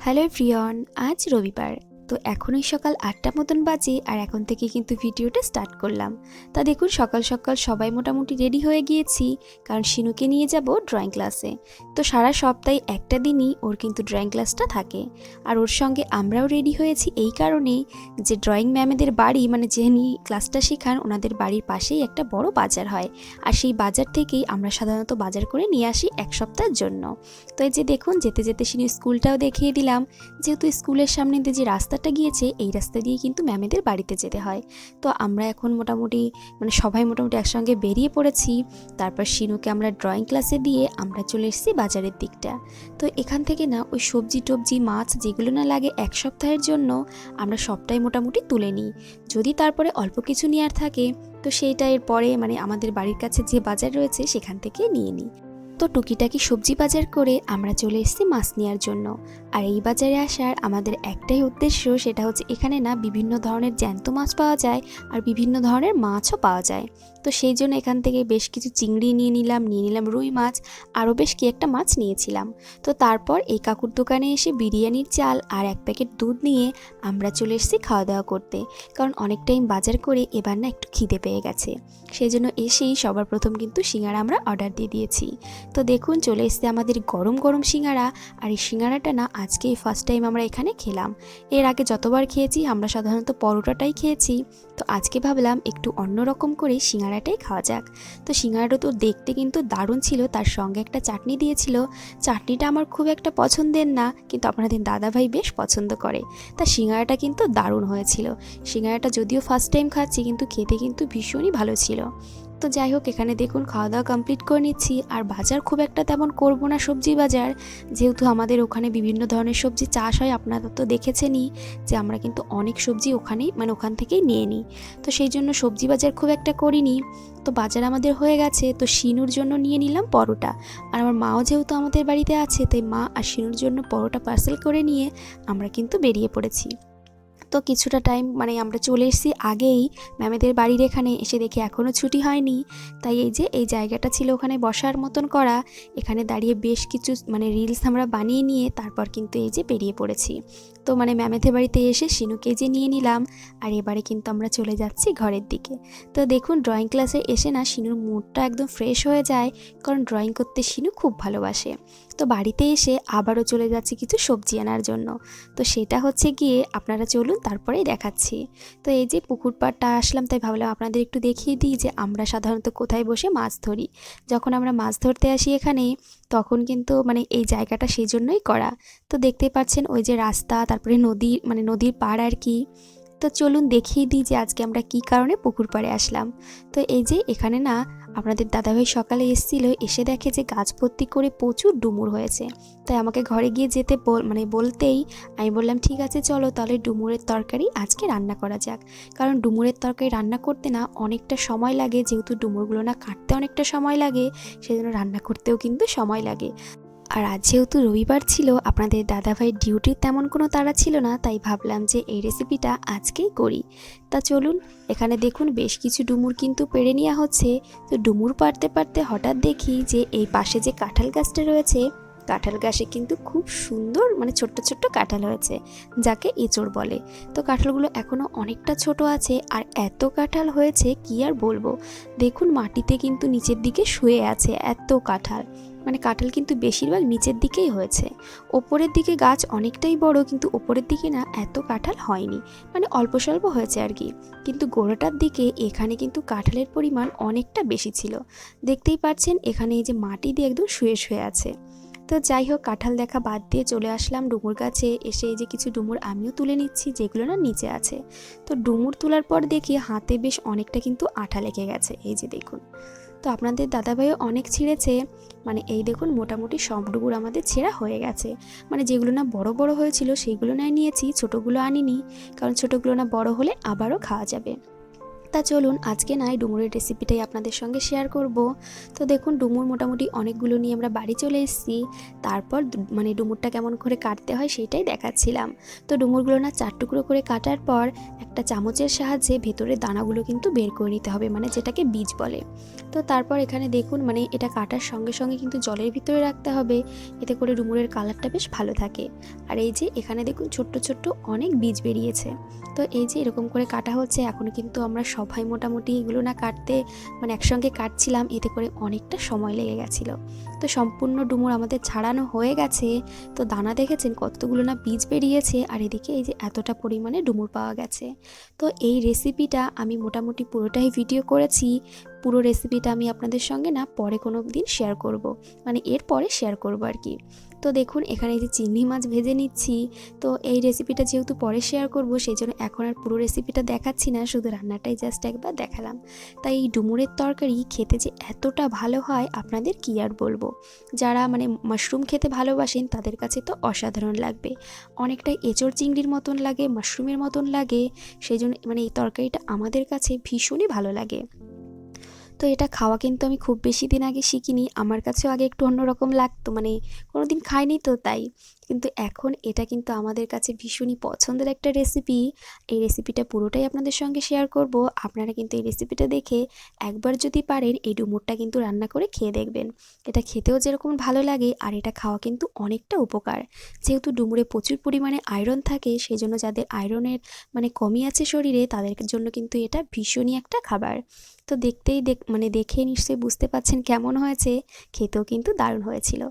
Hello প্রিয়ন আজ রবিবার। তো এখনই সকাল আটটা মতন বাজে আর এখন থেকে কিন্তু ভিডিওটা স্টার্ট করলাম। তা দেখুন সকাল সকাল সবাই মোটামুটি রেডি হয়ে গিয়েছি, কারণ শিনুকে নিয়ে যাব ড্রয়িং ক্লাসে তো সারা সপ্তাহে একটা দিনই ওর কিন্তু ড্রয়িং ক্লাসটা থাকে। আর ওর সঙ্গে আমরাও রেডি হয়েছি এই কারণেই যে ড্রয়িং ম্যামেদের বাড়ি মানে যিনি ক্লাসটা শেখান, ওনাদের বাড়ির পাশেই একটা বড় বাজার হয়। আর সেই বাজার থেকেই আমরা সাধারণত বাজার করে নিয়ে আসি এক সপ্তাহের জন্য। তো এই যে দেখুন, যেতে যেতে শিনু স্কুলটাও দেখিয়ে দিলাম। যেহেতু স্কুলের সামনে দিয়ে যে রাস্তাটা গিয়েছে, এই রাস্তা দিয়ে কিন্তু ম্যামেদের বাড়িতে যেতে হয়। তো আমরা এখন মোটামুটি মানে সবাই মোটামুটি একসঙ্গে বেরিয়ে পড়েছি। তারপর শিনুকে আমরা ড্রয়িং ক্লাসে দিয়ে আমরা চলে এসেছি বাজারের দিকটা। তো এখান থেকে না, ওই সবজি টবজি, মাছ যেগুলো না লাগে এক সপ্তাহের জন্য আমরা সবটাই মোটামুটি তুলে নিই। যদি তারপরে অল্প কিছু নেওয়ার থাকে, তো সেইটা এর পরে মানে আমাদের বাড়ির কাছে যে বাজার রয়েছে, সেখান থেকে নিয়ে নিই। তো টুকিটাকি সবজি বাজার করে আমরা চলে এসেছি মাছ নেওয়ার জন্য। আর এই বাজারে আসার আমাদের একটাই উদ্দেশ্য সেটা হচ্ছে এখানে না বিভিন্ন ধরনের জ্যান্ত মাছ পাওয়া যায় আর বিভিন্ন ধরনের মাছও পাওয়া যায়। তো সেই জন্য এখান থেকে বেশ কিছু চিংড়ি নিয়ে নিলাম নিয়ে নিলাম রুই মাছ, আরও বেশ কি একটা মাছ নিয়েছিলাম। তো তারপর এই কাকুর দোকানে এসে বিরিয়ানির চাল আর এক প্যাকেট দুধ নিয়ে আমরা চলে এসেছি খাওয়া দাওয়া করতে। কারণ অনেক টাইম বাজার করে এবার না একটু খিদে পেয়ে গেছে। সেই জন্য এসেই সবার প্রথম কিন্তু সিঙ্গারা আমরা অর্ডার দিয়ে দিয়েছি। তো দেখুন, চলে এসছে আমাদের গরম গরম সিঙ্গারা। আর এই সিঙ্গারাটা না, আজকেই ফার্স্ট টাইম আমরা এখানে খেলাম। এর আগে যতবার খেয়েছি, আমরা সাধারণত পরোটাটাই খেয়েছি। তো আজকে ভাবলাম একটু অন্যরকম করে সিঙ্গারাটাই খাওয়া যাক। তো সিঙ্গারাটা তো দেখতে কিন্তু দারুণ ছিল, তার সঙ্গে একটা চাটনি দিয়েছিল। চাটনিটা আমার খুব একটা পছন্দের না, কিন্তু আপনাদের দাদাভাই বেশ পছন্দ করে। তা সিঙ্গারাটা কিন্তু দারুণ হয়েছিল। সিঙ্গারাটা যদিও ফার্স্ট টাইম খাচ্ছি, কিন্তু খেতে কিন্তু ভীষণই ভালো ছিল। তো যাই হোক, এখানে দেখুন খাওয়া দাওয়া কমপ্লিট করে নিচ্ছি। আর বাজার খুব একটা তেমন করব না সবজি বাজার। যেহেতু আমাদের ওখানে বিভিন্ন ধরনের সবজি চাষ হয়, আপনারা তো দেখেছেনই যে আমরা কিন্তু অনেক সবজি ওখানেই মানে ওখান থেকেই নিয়ে নিই। তো সেই জন্য সবজি বাজার খুব একটা করিনি। তো বাজার আমাদের হয়ে গেছে। তো শিনুর জন্য নিয়ে নিলাম পরোটা। আর আমার মাও যেহেতু আমাদের বাড়িতে আছে, তাই মা আর শিনুর জন্য পরোটা পার্সেল করে নিয়ে আমরা কিন্তু বেরিয়ে পড়েছি। তো কিছুটা টাইম মানে আমরা চলে এসেছি আগেই ম্যামেদের বাড়ির এখানে, এসে দেখি এখনও ছুটি হয়নি। তাই এই যে, এই জায়গাটা ছিল ওখানে বসার মতন করা। এখানে দাঁড়িয়ে বেশ কিছু মানে রিলস আমরা বানিয়ে নিয়ে তারপর কিন্তু এই যে বেরিয়ে পড়েছি। তো মানে ম্যামেদের বাড়িতে এসে শিনুকে যে নিয়ে নিলাম, আর এবারে কিন্তু আমরা চলে যাচ্ছি ঘরের দিকে। তো দেখুন ড্রয়িং ক্লাসে এসে না শিনুর মুডটা একদম ফ্রেশ হয়ে যায়, কারণ ড্রয়িং করতে শিনু খুব ভালোবাসে। তো বাড়িতে এসে আবারও চলে যাচ্ছি কিছু সবজি আনার জন্য। তো সেটা হচ্ছে গিয়ে আপনারা চলুন তারপরেই দেখাচ্ছি। তো এই যে পুকুর পাড়টা আসলাম, তাই ভাবলাম আপনাদের একটু দেখিয়ে দিই যে আমরা সাধারণত কোথায় বসে মাছ ধরি। যখন আমরা মাছ ধরতে আসি এখানে, তখন কিন্তু মানে এই জায়গাটা সেই জন্যই করা। তো দেখতেই পাচ্ছেন ওই যে রাস্তা, তারপরে নদী মানে নদীর পাড় আর কি। তো চলুন দেখিয়ে দিই যে আজকে আমরা কি কারণে পুকুর পাড়ে আসলাম। তো এই যে এখানে না আপনাদের দাদাভাই সকালে এসেছিল, এসে দেখে যে গাছ ভর্তি করে প্রচুর ডুমুর হয়েছে। তাই আমাকে ঘরে গিয়ে যেতে মানে বলতেই আমি বললাম, ঠিক আছে, চলো তাহলে ডুমুরের তরকারি আজকে রান্না করা যাক। কারণ ডুমুরের তরকারি রান্না করতে না অনেকটা সময় লাগে, যেহেতু ডুমুরগুলো না কাটতে অনেকটা সময় লাগে, সেজন্য রান্না করতেও কিন্তু সময় লাগে। আর আজ যেহেতু রবিবার ছিল, আপনাদের দাদাভাইয়ের ডিউটির তেমন কোনো তাড়া ছিল না, তাই ভাবলাম যে এই রেসিপিটা আজকেই করি। তা চলুন, এখানে দেখুন বেশ কিছু ডুমুর কিন্তু পেড়ে নেওয়া হচ্ছে। তো ডুমুর পারতে পারতে হঠাৎ দেখি যে এই পাশে যে কাঁঠাল গাছটা রয়েছে কাঁঠাল গাছে কিন্তু খুব সুন্দর মানে ছোট্ট ছোট্ট কাঁঠাল হয়েছে, যাকে এঁচড় বলে। তো কাঁঠালগুলো এখনও অনেকটা ছোট আছে, আর এত কাঁঠাল হয়েছে কি আর বলব? দেখুন মাটিতে কিন্তু নিচের দিকে শুয়ে আছে এত কাঁঠাল। মানে কাঁঠাল কিন্তু বেশিরভাগ নিচের দিকেই হয়েছে। ওপরের দিকে গাছ অনেকটাই বড়, কিন্তু ওপরের দিকে না এত কাঁঠাল হয়নি। মানে অল্প স্বল্প হয়েছে আর কি। কিন্তু গোড়াটার দিকে এখানে কিন্তু কাঁঠালের পরিমাণ অনেকটা বেশি ছিল। দেখতেই পাচ্ছেন, এখানে এই যে মাটি দিয়ে একদম শুয়ে শুয়ে আছে। তো যাই হোক, কাঁঠাল দেখা বাদ দিয়ে চলে আসলাম ডুমুর গাছে এসে এই যে কিছু ডুমুর আমিও তুলে নিচ্ছি, যেগুলো না নিচে আছে। তো ডুমুর তোলার পর দেখি হাতে বেশ অনেকটা কিন্তু আঠা লেগে গেছে, এই যে দেখুন। তো আপনাদের দাদাভাইও অনেক ছিঁড়েছে। মানে এই দেখুন, মোটামুটি সব ডুবুর আমাদের ছেঁড়া হয়ে গেছে। মানে যেগুলো না বড় বড় হয়েছিল, সেইগুলো না নিয়েছি, ছোটোগুলো আনিনি। কারণ ছোটোগুলো না বড় হলে আবারও খাওয়া যাবে। তা চলুন আজকে নাই ডুমুরের রেসিপিটাই আপনাদের সঙ্গে শেয়ার করব। তো দেখুন, ডুমুর মোটামুটি অনেকগুলো নিয়ে আমরা বাড়ি চলে এসেছি। তারপর মানে ডুমুরটা কেমন করে কাটতে হয় সেটাই দেখাচ্ছিলাম। তো ডুমুরগুলো না চার টুকরো করে কাটার পর একটা চামচের সাহায্যে ভেতরের দানাগুলো কিন্তু বের করে নিতে হবে মানে যেটাকে বীজ বলে। তো তারপর এখানে দেখুন মানে এটা কাটার সঙ্গে সঙ্গে কিন্তু জলের ভিতরে রাখতে হবে, এতে করে ডুমুরের কালারটা বেশ ভালো থাকে। আর এই যে এখানে দেখুন, ছোট্ট ছোট্ট অনেক বীজ বেরিয়েছে। তো এই যে এরকম করে কাটা হচ্ছে এখনও কিন্তু আমরা সবাই মোটামুটি এগুলো না কাটতে মানে একসঙ্গে কাটছিলাম, এতে করে অনেকটা সময় লেগে গেছিল। তো সম্পূর্ণ ডুমুর আমাদের ছাড়ানো হয়ে গেছে। তো দানা দেখেছেন কতগুলো না বীজ বেরিয়েছে, আর এদিকে এই যে এতটা পরিমাণে ডুমুর পাওয়া গেছে। তো এই রেসিপিটা আমি মোটামুটি পুরোটাই ভিডিও করেছি। পুরো রেসিপিটা আমি আপনাদের সঙ্গে না পরে কোনো দিন শেয়ার করব। মানে এর পরে শেয়ার করব আর কি। তো দেখুন, এখানে যে চিংড়ি মাছ ভেজে নিচ্ছি। তো এই রেসিপিটা যেহেতু পরে শেয়ার করব সেই জন্য এখন আর পুরো রেসিপিটা দেখাচ্ছি না, শুধু রান্নাটাই জাস্ট একবার দেখালাম। তাই এই ডুমুরের তরকারি খেতে যে এতটা ভালো হয়, আপনাদের কি আর বলব? যারা মানে মাশরুম খেতে ভালোবাসেন, তাদের কাছে তো অসাধারণ লাগবে। অনেকটাই এঁচড় চিংড়ির মতন লাগে মাশরুমের মতন লাগে। সেই জন্য মানে এই তরকারিটা আমাদের কাছে ভীষণই ভালো লাগে। তো এটা খাওয়া কিন্তু আমি খুব বেশি দিন আগে শিখিনি। আমার কাছেও আগে একটু অন্যরকম লাগতো মানে কোনো দিন খাইনি তো তাই। কিন্তু এখন এটা কিন্তু আমাদের কাছে ভীষণই পছন্দের একটা রেসিপি এই রেসিপিটা পুরোটাই আপনাদের সঙ্গে শেয়ার করব। আপনারা কিন্তু এই রেসিপিটা দেখে একবার যদি পারেন, এই ডুমুরটা কিন্তু রান্না করে খেয়ে দেখবেন। এটা খেতেও যেরকম ভালো লাগে আর এটা খাওয়া কিন্তু অনেকটা উপকার। যেহেতু ডুমুরে প্রচুর পরিমাণে আয়রন থাকে সেই জন্য যাদের আয়রনের মানে কমই আছে শরীরে, তাদের জন্য কিন্তু এটা ভীষণই একটা খাবার। তো দেখতেই দেখ মানে দেখে নিশ্চয়ই বুঝতে পাচ্ছেন কেমন হয়েছে। খেতেও কিন্তু দারুণ হয়েছিল।